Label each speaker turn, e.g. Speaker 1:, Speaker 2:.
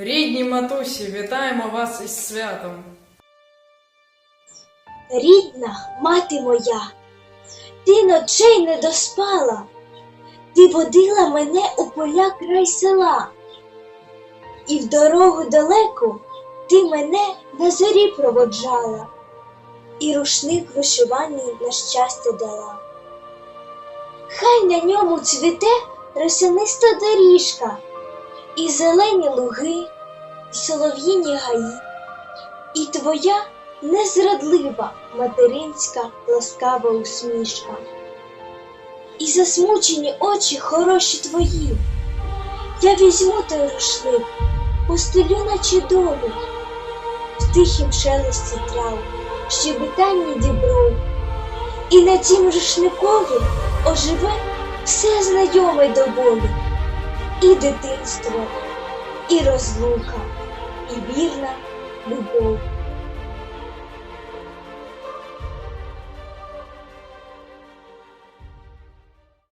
Speaker 1: Рідні матусі, вітаємо вас із святом.
Speaker 2: Рідна мати моя, ти ночей не доспала, ти водила мене у поля край села, і в дорогу далеку ти мене на зорі проводжала, і рушник вишиваний на щастя дала. Хай на ньому цвіте росяниста доріжка, і зелені луги, і солов'їні гаї, і твоя незрадлива материнська ласкава усмішка. І засмучені очі хороші твої. Я візьму той рушник, постелю наче долю, в тихім шелесті трав, щебетанні дібров, і на тім рушникові оживе все знайоме до болю, і дитинство, і розлука, і вірна любов.